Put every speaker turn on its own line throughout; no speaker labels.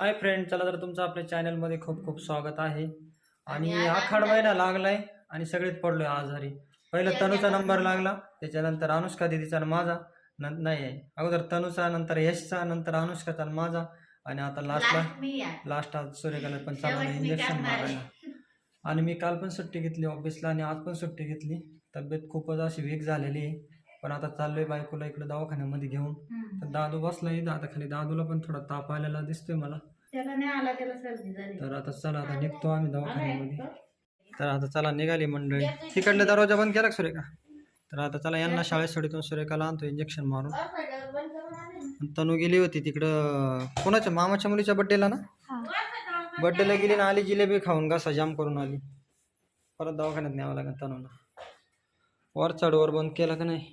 Hi friend चला तर तुमचं आपल्या चॅनलमध्ये खूप खूप स्वागत आहे. आणि आखाड महिना लागलाय आणि सगळेच पडलोय आजारी. पहिला तनुचा नंबर लागला त्याच्यानंतर अनुष्का दिदीचा आणि माझा. नं- नाही आहे अगोदर तनुचा नंतर यशचा नंतर अनुष्काचा आणि माझा. आणि आता लास्टला
Last मी आहे.
लास्ट आज सूर्यकाला पण चालू
शेवट मी
इंजेक्शन
करणार आहे.
मारायला. आणि मी काल पण सुट्टी घेतली ऑफिसला आणि आज पण सुट्टी घेतली. तब्येत खूपच अशी वीक झालेली आहे. पण आता चाललोय बायकोला इकडे दवाखान्यामध्ये घेऊन.
हम्म.
तर दादू बसलाय दादाखाली दादूला पण थोडा ताप आलेला दिसतोय मला.
त्याला नाही आला त्याला सर्दी झाली.
तर आता चला आता निघतो आम्ही दवाखान्यामध्ये? तर आता चला निघाली मंडळी. तिकडले दरवाजा बंद केला का सुरेखा? तर आता चला यांना शाळेत सोडीतून सुरेखाला आणतो इंजेक्शन मारून. आणि तनू गेली होती तिकडं कोणाच्या? मामाच्या मुलीच्या बड्डेला ना? बड्डेला गेली ना आली जिलेबी खाऊन घसा जाम करून आली. परत दवाखान्यात न्यावं लागेल तनूला. वर चढ वर बंद केला का नाही?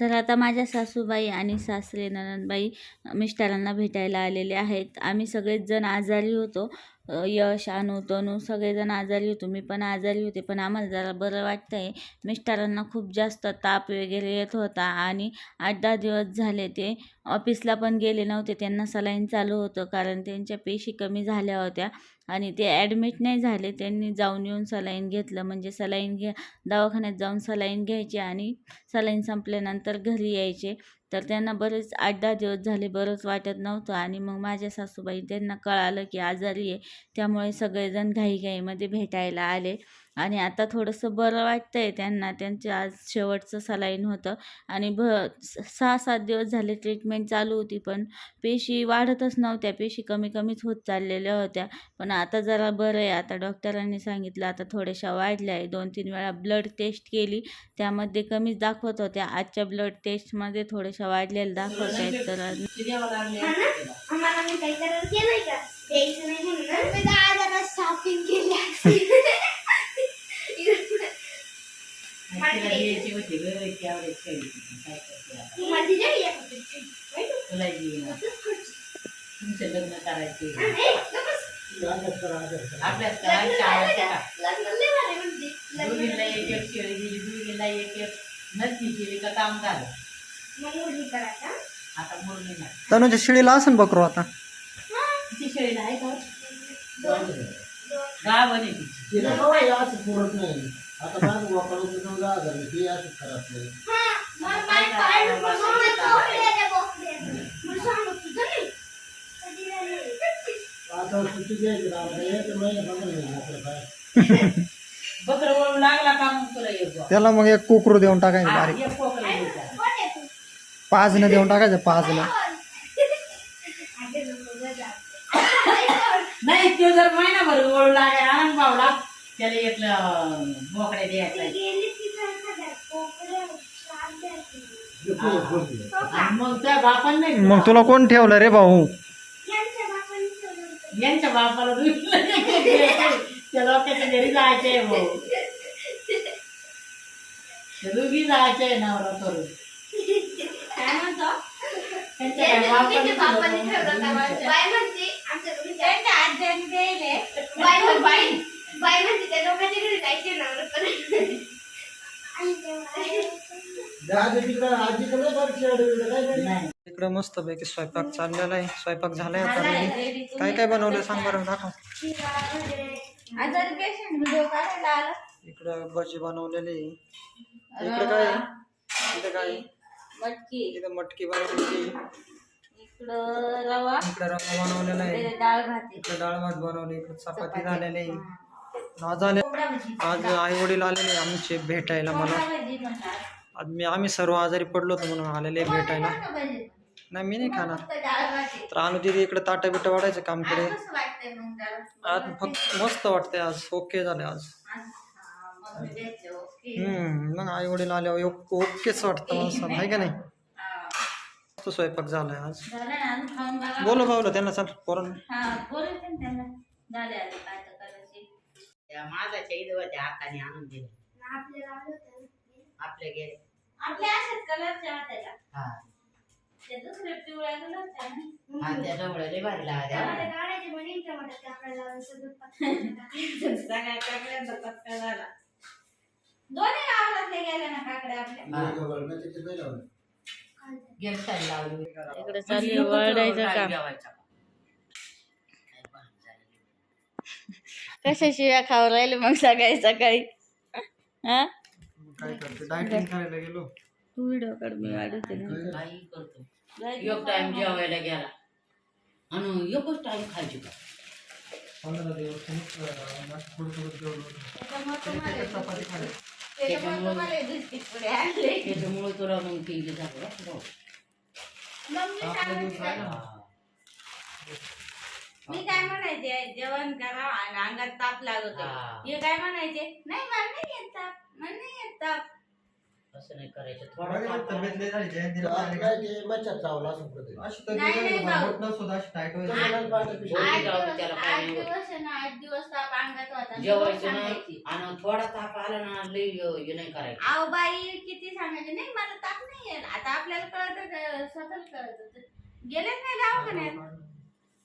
तर आता माझ्या सासूबाई आणि सासरे ननंदबाई मिस्टरांना भेटायला आलेले आहेत. आम्ही सगळेच जण आजारी होतो. यश अनु तनू सगळेजण आजारी होतो. मी पण आजारी होते पण आम्हाला जरा बरं वाटतं आहे मिस्टरांना खूप जास्त ताप वगैरे येत होता आणि आठ दहा दिवस झाले ते ऑफिसला पण गेले नव्हते. त्यांना सलाईन चालू होतं कारण त्यांच्या पेशी कमी झाल्या होत्या आणि ते ॲडमिट नाही झाले. त्यांनी जाऊन येऊन सलाईन घेतलं. म्हणजे सलाईन घ्या दवाखान्यात जाऊन सलाईन घ्यायची आणि सलाईन संपल्यानंतर घरी यायचे. तर त्यांना बरेच आठ दहा दिवस झाले बरंच वाटत नव्हतं आणि मग माझ्या सासूबाई त्यांना कळालं की आजारी आहे त्यामुळे सगळेजण घाईघाईमध्ये भेटायला आले. आणि आता थोडंसं बरं वाटतं आहे त्यांना. त्यांचं आज शेवटचं सलाईन होतं आणि भ स- सहा सात दिवस झाले ट्रीटमेंट चालू होती पण पेशी वाढतच नव्हत्या. पेशी कमी कमीच होत चाललेल्या होत्या. पण आता जरा बरं आहे. आता डॉक्टरांनी सांगितलं आता थोड्याशा वाढल्या आहे. दोन तीन वेळा ब्लड टेस्ट केली. त्यामध्ये कमीच दाखवत होत्या. आजच्या ब्लड टेस्टमध्ये थोड्याशा वाढलेल्या दाखवत आहेत. तर
द्यावं लागले
आम्हाला मी काही करायला केलंय का द्यायचं नाही म्हणून ना. मी दहा जरा शॉपिंग केली असती.
तिला द्यायची होती काय करते? तुला. तुमचं लग्न करायचे आवडतं. एक एक शेळी दिली एक एक केली का काम झालं. आता नाही
तनुच्या शिळीला असन बकरो आता
किती शेळी आहे का. गाव आहे तिची
तिला कवाय असं पुरत नाही आता माझं वापरायचं समजा आजार आहे, ते असं खराब नाही
हा, मग काय काय मग मला बोकड्या द्या, बोकड्या. मला सांग तुझं नाही. कधी नाही.
आता सुट्टी द्यायची ना आता एक महिना पंधरा महिने आपलं काय
बकरं वळू लागला का मग तुला येतो
त्याला मग एक कुकरू देऊन टाकायचं बारीक
एक कोकरं
तू?
पाचनं देऊन टाकायचं.
आई कोण?
नाही तो जर महिनाभर वळू लागे आनंद पावला त्याला एक बोकड्या द्यायचा मग त्या बापान नाही
मग तुला कोण ठेवलं रे भाऊ?
यांच्या बापाने ठेवलं होतं.
यांच्या बापाला त्या लोकांच्या घरी जायचंय भाऊ. दोघी जायचंय नवरा करून.
काय म्हणतो?
त्यांच्या
यांच्या
बापाने
दोघींच्या बापाने
ठेवलं
इकडं मस्त पैकी स्वयंपाक चाललेला आहे. स्वयंपाक झालाय आता. काय काय बनवलं सांग बरं दाखव. इकडं भजी बनवलेली. इकडं काय? इकडं काय?
मटकी.
इकडं मटकी बनवलेली.
इकडं रवा.
इकडं रवा बनवलेला आहे.
इकडे डाळ भात
इकडं डाळ भात बनवले इकडं चपाती झालेली आहे. आज आले आज आई वडील आलेले आमचे भेटायला मला. आज मी आम्ही सर्व आजारी पडलो होतो म्हणून आलेले भेटायला. नाही मी नाही खाणार. तर आणू दिदी इकडे ताटं बिटं वाढायचं कामकडे आज फक्त मस्त वाटतंय आज. ओके झाले आज. हम्म मग आई वडील आल्यावर ओक- ओकेच वाटतं माणसाला आहे का नाही? मस्त स्वयंपाक झालाय आज. बोलो बावलं त्यांना चाल पोरण
हाताने आणून दिले.
आलं ना.
आपल्या गेले
आपल्या कशा खाऊ राहिले मग सकाळी सकाळी? हा?
काय करते? डायटिंग करायला गेलो.
तू व्हिडिओ काढ मी वाढवते ना.
काही करतो. एक टाइम जेवायला गेला. आणि एकच टाइम खायची का?
पंधरा दिवस तुम्हीच, अं, असं थोडं थोडं जेवलो. होतो. तरी तिखट चपाती खाल्ली.
त्याच्यामुळे तुला मग?
आपला दिवस ना.
मी काय म्हणायचे? जेवण करा आणि अंगात ताप लागत
हा.
हे काय म्हणायचे? नाही मला नाही येत ताप. मला नाही येत ताप
असं नाही करायचं. थोडं
बघा,
ताप
तब्येत लय झाली जयंतीला
आज
पाहिलं
काय ते मच्छर चावला असं कुठे
अशी तब्येत
नाही,
झाली
नाही,
का?
भाऊ.
बोटं सुद्धा अशी टाईट व्हायची.
तसं पाहिजे पिशवी.
आठ
आठ
जाऊ
दिवस
त्याला
आठ
काय नाही
दिवस आहे ना आठ दिवस ताप अंगात होता.
जेवायचं
दिवस
नाही
सांगायची.
आणि थोडा ताप आला ना लई हे नाही करायचं.
अहो बाई किती सांगायचे? नाही मला ताप नाही येत. आता आपल्याला कळत स्वतःच कळत. गेलेच नाही दवाखान्यात?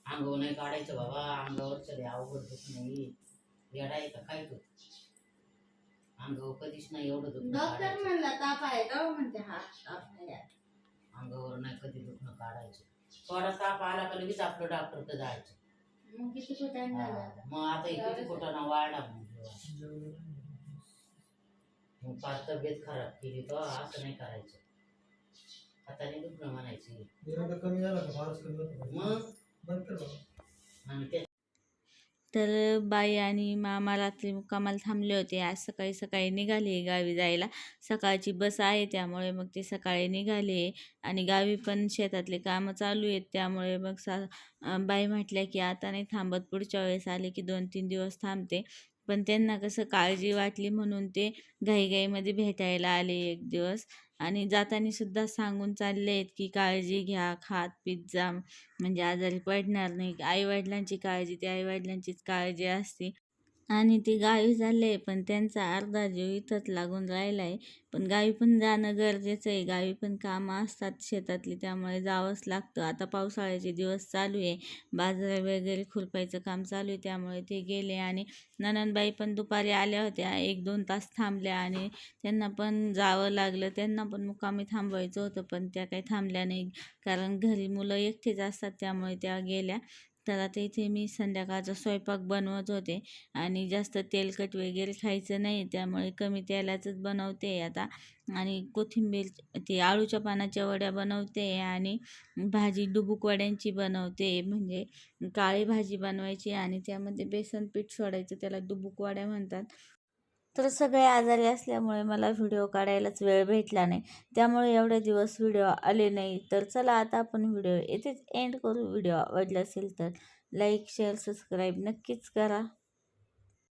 अंगावर नाही काढायचं बाबा अंगावर चले अवघड दुख नाही. येडा आहे का? काय तू अंगावर कधीच नाही एवढं दुखणं
डॉक्टर
काढायचं.
म्हणला ताप आहे का म्हणते हा ताप नाही आहे.
अंगावर नाही कधी दुखणं काढायचं. थोडा ताप आला का लगेच आपलं डॉक्टर जायचं.
मग किती कुठे झाला
हा. मग आता हे किती कुठं वाढला मग. मग फार तब्येत खराब केली तर असं नाही करायचं. हाताने दुखणं म्हणायची.
कमी झालं का? फारच कमी होतं
मग?
बंद कर बाबा.
आणि ते
तर बाई आणि मामा रात्री मुक्कामाला थांबले होते. आज सकाळी सकाळी निघाले गावी जायला. सकाळची बस आहे त्यामुळे मग ते सकाळी निघाले आणि गावी पण शेतातले कामं चालू आहेत त्यामुळे मग सा बाई म्हटल्या की आता नाही थांबत. पुढच्या वेळेस आले की दोन तीन दिवस थांबते. पण त्यांना कसं काळजी वाटली म्हणून ते घाईघाईमध्ये भेटायला आले एक दिवस. आणि जातानी सुद्धा सांगून चालले आहेत की काळजी घ्या खात पीत जा म्हणजे आजारी पडणार नाही. आईवडिलांची काळजी ती आईवडिलांचीच काळजी असते. आणि ते गावी चालले पण त्यांचा अर्धा जीव इथंच लागून राहिला आहे पण गावी पण जाणं गरजेचं आहे. गावी पण कामं असतात शेतातली त्यामुळे जावंच लागतं. आता पावसाळ्याचे दिवस चालू आहे. बाजार वगैरे खुरपायचं काम चालू आहे त्यामुळे ते गेले आणि ननंदबाई पण दुपारी आल्या होत्या. एक दोन तास थांबल्या आणि त्यांना पण जावं लागलं. त्यांना पण मुक्कामी थांबवायचं होतं पण त्या काही थांबल्या नाही. कारण घरी मुलं एकटेच असतात त्यामुळे त्या गेल्या. तर आता इथे मी संध्याकाळचा स्वयंपाक बनवत होते आणि जास्त तेलकट वगैरे खायचं नाही त्यामुळे कमी तेलाचंच बनवते आता. आणि कोथिंबीर ते आळूच्या पानाच्या वड्या बनवते आणि भाजी डुबुक वड्यांची बनवते म्हणजे काळी भाजी बनवायची आणि त्यामध्ये बेसन पीठ सोडायचं त्याला डुबुक वड्या म्हणतात. तर सगळे आजारी असल्यामुळे मला व्हिडिओ काढायलाच वेळ भेटला नाही. त्यामुळे एवढे दिवस व्हिडिओ आले नाही. तर चला आता आपण व्हिडिओ येथेच एंड करू. व्हिडिओ आवडला असेल तर लाईक शेअर सबस्क्राईब नक्कीच करा.